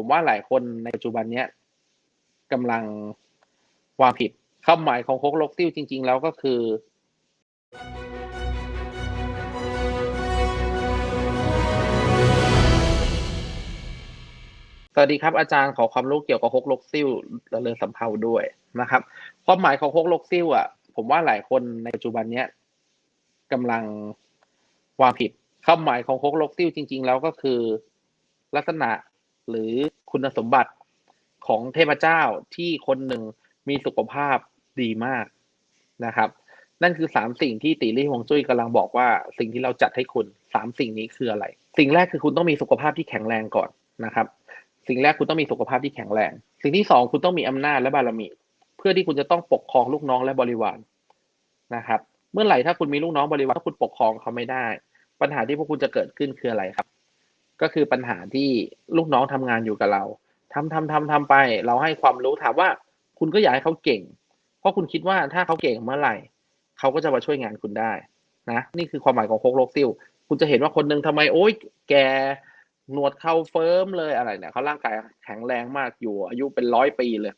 ผมว่าหลายคนในปัจจุบันเนี้ยกำลังวางผิดความหมายของฮกลกซิ่วจริง ๆ แล้วก็คือสวัสดีครับอาจารย์ขอความรู้เกี่ยวกับฮกลกซิ่วและเรือสำเภาด้วยนะครับ ความหมายของฮกลกซิ่วอะ ผมว่าหลายคนในปัจจุบันเนี้ยกำลังวางผิดความหมายของฮกลกซิ่วจริง ๆ แล้วก็คือ ลักษณะ หรือคุณสมบัติของเทพเจ้าที่คนหนึ่งมีสุขภาพดีมากนะครับ นั่นคือสามสิ่งที่ตีลี่ฮวงจุ้ยกำลังบอกว่า สิ่งที่เราจัดให้คุณสามสิ่งนี้คืออะไร สิ่งแรกคือคุณต้องมีสุขภาพที่แข็งแรงก่อนนะครับ สิ่งแรกคุณต้องมีสุขภาพที่แข็งแรง สิ่งที่สองคุณต้องมีอำนาจและบารมี เพื่อที่คุณจะต้องปกครองลูกน้องและบริวารนะครับ เมื่อไหร่ถ้าคุณมีลูกน้องบริวารถ้าคุณปกครองเขาไม่ได้ ปัญหาที่พวกคุณจะเกิดขึ้นคืออะไรครับ ก็คือปัญหาที่ลูกน้องทำงานอยู่กับเราทำทำทำทำไป เราให้ความรู้ถามว่า คุณก็อยากให้เขาเก่ง เพราะคุณคิดว่าถ้าเขาเก่งเมื่อไหร่เขาก็จะมาช่วยงานคุณได้นะนี่คือความหมายของโคกโลกซิลคุณจะเห็นว่าคนหนึ่งทำไมโอ๊ยแกหนวดเข้าเฟิร์มเลยอะไรเนี่ยเขาร่างกายแข็งแรงมากอยู่ อายุเป็นร้อยปีเลย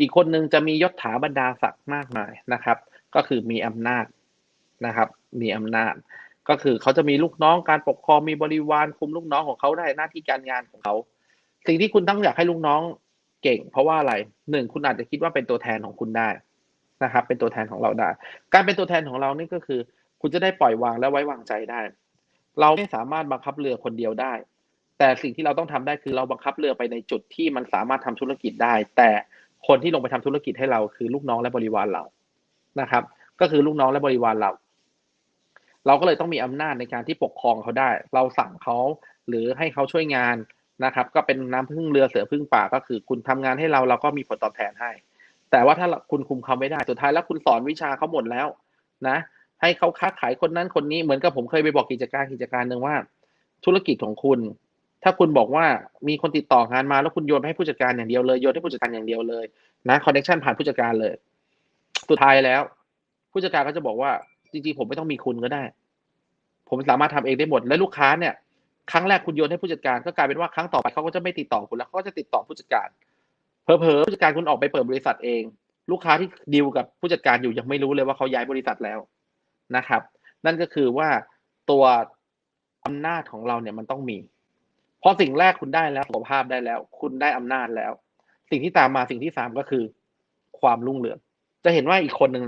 อีกคนหนึ่งจะมียศถาบรรดาศักดิ์มากมายนะครับ ก็คือมีอำนาจนะครับ มีอำนาจ ก็คือเขาจะมีลูกน้องการปกครองมีบริวารคุมลูกน้องของเขาได้หน้าที่การงานของเขา สิ่งที่คุณต้องอยากให้ลูกน้องเก่ง เพราะว่าอะไรหนึ่งคุณอาจจะคิดว่าเป็นตัวแทนของคุณได้นะครับ เป็นตัวแทนของเราได้ การเป็นตัวแทนของเรานี่ก็คือ คุณจะได้ปล่อยวางและไว้วางใจได้ เราไม่สามารถบังคับเรือคนเดียวได้ แต่สิ่งที่เราต้องทำได้คือเราบังคับเรือไปในจุดที่มันสามารถทำธุรกิจได้ แต่คนที่ลงไปทำธุรกิจให้เราคือลูกน้องและบริวารเรานะครับ ก็คือลูกน้องและบริวารเรา เราก็เลยต้องมีอำนาจในการที่ปกครองเขาได้ เราสั่งเขาหรือให้เขาช่วยงานนะครับ ก็เป็นน้ำพึ่งเรือเสือพึ่งป่าก็คือ คุณทำงานให้เราเราก็มีผลตอบแทนให้ แต่ว่าถ้าคุณคุมเขาไม่ได้สุดท้ายแล้วคุณสอนวิชาเขาหมดแล้วนะ ให้เขาค้าขายคนนั้นคนนี้เหมือนกับผมเคยไปบอกกิจการกิจการหนึ่งว่า ธุรกิจของคุณ ถ้าคุณบอกว่ามีคนติดต่องานมาแล้วคุณโยนไปให้ผู้จัดการอย่างเดียวเลยโยนให้ผู้จัดการอย่างเดียวเลยนะคอนเนคชันผ่านผู้จัดการเลย สุดท้ายแล้ว ผู้จัดการก็จะบอกว่าจริงๆผมไม่ต้องมีคุณก็ได้ ผมสามารถทำเองได้หมด และลูกค้าเนี่ย ครั้งแรกคุณโยนให้ผู้จัดการก็กลายเป็นว่าครั้งต่อไปเขาก็จะไม่ติดต่อคุณแล้วเขาก็จะติดต่อผู้จัดการเพอเพอผู้จัดการคุณออกไปเปิดบริษัทเอง ลูกค้าที่ดีลกับผู้จัดการอยู่ยังไม่รู้เลยว่าเขาย้ายบริษัทแล้วนะครับ นั่นก็คือว่าตัวอำนาจของเราเนี่ยมันต้องมีพอสิ่งแรกคุณได้แล้วสุขภาพได้แล้ว คุณได้อำนาจแล้ว สิ่งที่ตามมาสิ่งที่สามก็คือ ความรุ่งเรืองจะเห็นว่าอีกคนหนึ่ง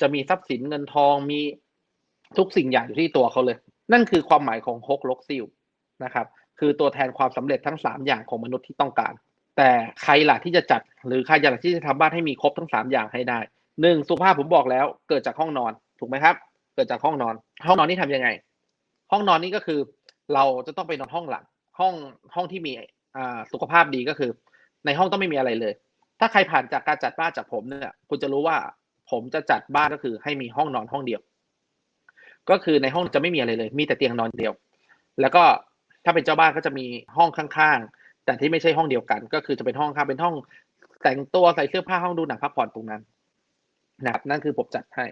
จะมีทรัพย์สินเงินทองมี ทุกสิ่งอย่างอยู่ที่ตัวเขาเลย นั่นคือความหมายของฮกลกซิลนะครับ คือตัวแทนความสำเร็จทั้งสามอย่างของมนุษย์ที่ต้องการ แต่ใครล่ะที่จะจัด หรือใครอยากที่จะทำบ้านให้มีครบทั้งสามอย่างให้ได้หนึ่งสุขภาพผมบอกแล้ว เกิดจากห้องนอนถูกไหมครับ เกิดจากห้องนอน ห้องนอนนี่ทำยังไง ห้องนอนนี่ก็คือ เราจะต้องไปนอนห้องหลังห้องห้องที่มีอ่าสุขภาพดีก็คือ ในห้องต้องไม่มีอะไรเลย ถ้าใครผ่านจากการจัดบ้านจากผมเนี่ยคุณจะรู้ว่าผมจะจัดบ้านก็คือให้มีห้องนอนห้องเดียว ก็คือในห้องจะไม่มีอะไรเลย มีแต่เตียงนอนเดียว แล้วก็ถ้าเป็นเจ้าบ้านก็จะมีห้องข้างๆ แต่ที่ไม่ใช่ห้องเดียวกัน ก็คือจะเป็นห้องข้างเป็นห้องแต่งตัวใส่เสื้อผ้าห้องดูหนังพักผ่อนตรงนั้นนะครับนั่นคือผมจัดให้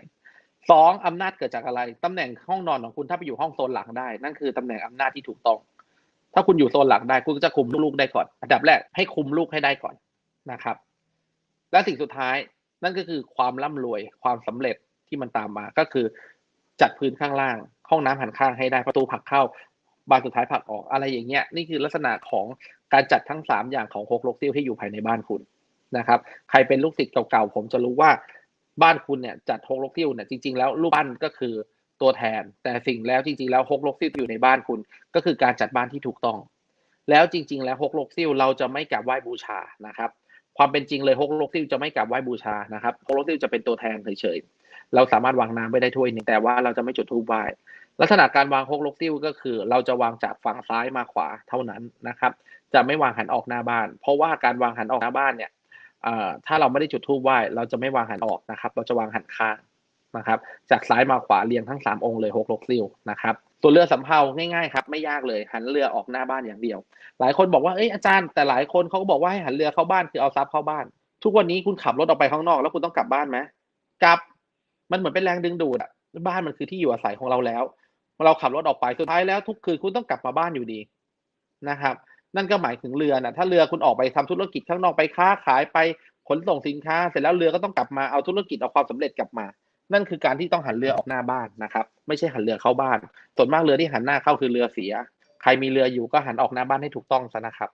สองอำนาจเกิดจากอะไรตำแหน่งห้องนอนของคุณถ้าไปอยู่ห้องโซนหลังได้ นั่นคือตำแหน่งอำนาจที่ถูกต้อง ถ้าคุณอยู่โซนหลังได้คุณก็จะคุมลูกๆได้ก่อน อันดับแรกให้คุมลูกให้ได้ก่อนนะครับ และสิ่งสุดท้ายนั่นก็คือความร่ำรวยความสำเร็จที่มันตามมาก็คือ จัดพื้นข้างล่าง ห้องน้ำหันข้างให้ได้ประตูผักเข้าบานสุดท้ายผักออกอะไรอย่างเงี้ยนี่คือลักษณะของการจัดทั้งสามอย่างของโคกโลกซิลที่อยู่ภายในบ้านคุณนะครับ ใครเป็นลูกศิษย์เก่าๆผมจะรู้ว่าบ้านคุณเนี่ยจัดโฮกลกซิลเนี่ยจริงๆแล้วรูปบ้านก็คือตัวแทน แต่สิ่งแล้วจริงๆแล้วฮกลกซิลอยู่ในบ้านคุณ ก็คือการจัดบ้านที่ถูกต้อง แล้วจริง ๆ แล้วฮกลกซิลเราจะไม่กราบไหว้บูชานะครับ ความเป็นจริงเลยฮกลกซิลจะไม่กราบไหว้บูชานะครับฮกลกซิลจะเป็นตัวแทนเฉยๆ เราสามารถวางน้ำไว้ได้ถ้วยหนึ่งแต่ว่าเราจะไม่จุดธูปไหว้ลักษณะการวางฮกลกซิลก็คือ เราจะวางจากฝั่งซ้ายมาขวาเท่านั้นนะครับ จะไม่วางหันออกหน้าบ้าน เพราะว่าการวางหันออกหน้าบ้านเนี่ยถ้าเราไม่ได้จุดธูปไหว้เราจะไม่วางหันออกนะครับ เราจะวางหันข้างนะครับ จากซ้ายมาขวาเรียงทั้ง 3 องค์เลยหกลกซิลนะครับตัวเรือสำเภาง่ายๆครับไม่ยากเลยหันเรือออกหน้าบ้านอย่างเดียว หลายคนบอกว่าเอ้ยอาจารย์แต่หลายคนเขาก็บอกว่าให้หันเรือเข้าบ้านคือเอาซับเข้าบ้าน ทุกวันนี้คุณขับรถออกไปข้างนอก แล้วคุณต้องกลับบ้านไหมกลับ มันเหมือนเป็นแรงดึงดูดอะบ้านมันคือที่อยู่อาศัยของเราแล้วเราขับรถออกไปสุดท้ายแล้วทุกคืนคุณต้องกลับมาบ้านอยู่ดีนะครับ นั่นก็หมายถึงเรือนะถ้าเรือคุณออกไปทำธุรกิจข้างนอกไปค้าขายไปขนส่งสินค้า เสร็จแล้วเรือก็ต้องกลับมาเอาธุรกิจเอาความสำเร็จกลับมา นั่นคือการที่ต้องหันเรือออกหน้าบ้านนะครับ ไม่ใช่หันเรือเข้าบ้าน ส่วนมากเรือที่หันหน้าเข้าคือเรือเสีย ใครมีเรืออยู่ก็หันออกหน้าบ้านให้ถูกต้องซะนะครับ